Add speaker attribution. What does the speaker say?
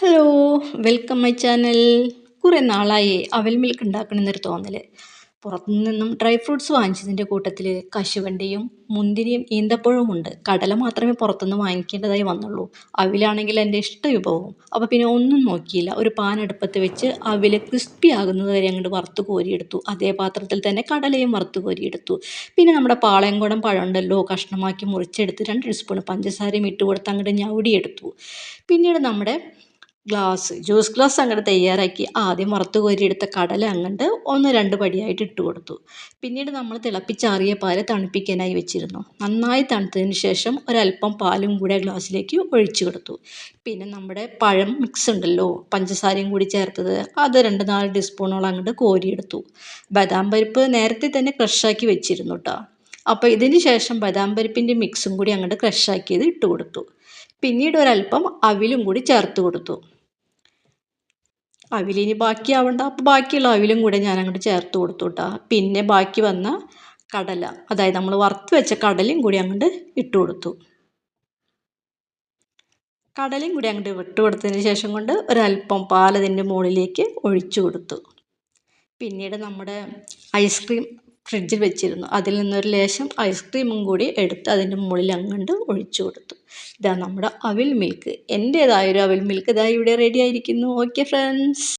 Speaker 1: Hello welcome my channel കുറേ നാളായി അവൽ മിൽക്ക് ഉണ്ടാക്കണമെന്നൊരു തോന്നൽ പുറത്തു നിന്നും ഡ്രൈ ഫ്രൂട്ട്സ് വാങ്ങിച്ചതിന്റെ കൂട്ടത്തിൽ കശുവണ്ടിയും മുന്തിരിയും ഈന്തപ്പഴവും ഉണ്ട്. കടല മാത്രമേ പുറത്തുനിന്ന് വാങ്ങിക്കേണ്ടതായി വന്നുള്ളൂ. അവിലാണെങ്കിൽ എന്റെ ഇഷ്ട വിഭവവും അപ്പോൾ പിന്നെ ഒന്നും നോക്കിയില്ല. ഒരു പാൻ അടുപ്പത്ത് വെച്ച് അവിൽ ക്രിസ്പി ആകുന്നത് വരെ അങ്ങോട്ട് വറുത്ത് കോരിയെടുത്തു. അതേ പാത്രത്തിൽ തന്നെ കടലയും വറുത്ത് കോരിയെടുത്തു. പിന്നെ നമ്മുടെ പാളയംകുടം പഴമുണ്ടല്ലോ കഷ്ണമാക്കി മുറിച്ചെടുത്ത് രണ്ട് ടീസ്പൂൺ പഞ്ചസാരയും ഇട്ട് കൊടുത്ത് അങ്ങോട്ട് ഞവടിയെടുത്തു പിന്നീട് നമ്മുടെ ഗ്ലാസ് ജ്യൂസ് ഗ്ലാസ് അങ്ങോട്ട് തയ്യാറാക്കി ആദ്യം വറുത്ത് കോരിയെടുത്ത കടല അങ്ങോട്ട് ഒന്ന് രണ്ട് പടിയായിട്ട് ഇട്ട് കൊടുത്തു. പിന്നീട് നമ്മൾ തിളപ്പിച്ചാറിയ പാൽ തണുപ്പിക്കാനായി വെച്ചിരുന്നു. നന്നായി തണുത്തതിന് ശേഷം ഒരല്പം പാലും കൂടെ ഗ്ലാസ്സിലേക്ക് ഒഴിച്ചു കൊടുത്തു. പിന്നെ നമ്മുടെ പഴം മിക്സ് ഉണ്ടല്ലോ പഞ്ചസാരയും കൂടി ചേർത്തത് അത് രണ്ട് നാല് ടീസ്പൂണോളം അങ്ങോട്ട് കോരിയെടുത്തു. ബദാം പരിപ്പ് നേരത്തെ തന്നെ ക്രഷാക്കി വെച്ചിരുന്നു കേട്ടോ അപ്പോൾ ഇതിന് ശേഷം ബദാം പരിപ്പിന്റെ മിക്സും കൂടി അങ്ങോട്ട് ക്രഷാക്കിയത് ഇട്ട് കൊടുത്തു. പിന്നീട് ഒരല്പം അവിലും കൂടി ചേർത്ത് കൊടുത്തു. അവിലിനി ബാക്കിയാവണ്ട. അപ്പോൾ ബാക്കിയുള്ള അവിലും കൂടെ ഞാൻ അങ്ങോട്ട് ചേർത്ത് കൊടുത്തു കേട്ടോ പിന്നെ ബാക്കി വന്ന കടല. അതായത് നമ്മൾ വറുത്ത് വെച്ച കടലയും കൂടി അങ്ങോട്ട് ഇട്ട് കൊടുത്തു. കടലയും കൂടി അങ്ങോട്ട് വിട്ട് കൊടുത്തതിന് ശേഷം കൊണ്ട് ഒരല്പം പാൽ അതിന്റെ മുകളിലേക്ക് ഒഴിച്ചു കൊടുത്തു. പിന്നീട് നമ്മുടെ ഐസ്ക്രീം ഫ്രിഡ്ജിൽ വെച്ചിരുന്നു. അതിൽ നിന്നൊരു ലേശം ഐസ്ക്രീമും കൂടി എടുത്ത് അതിന്റെ മുകളിൽ അങ്ങോട്ട് ഒഴിച്ചു കൊടുത്തു. ഇതാ നമ്മുടെ അവിൽ മിൽക്ക് എന്റേതായൊരു അവിൽ മിൽക്ക് ഇതാ ഇവിടെ റെഡി ആയിരിക്കുന്നു. Okay friends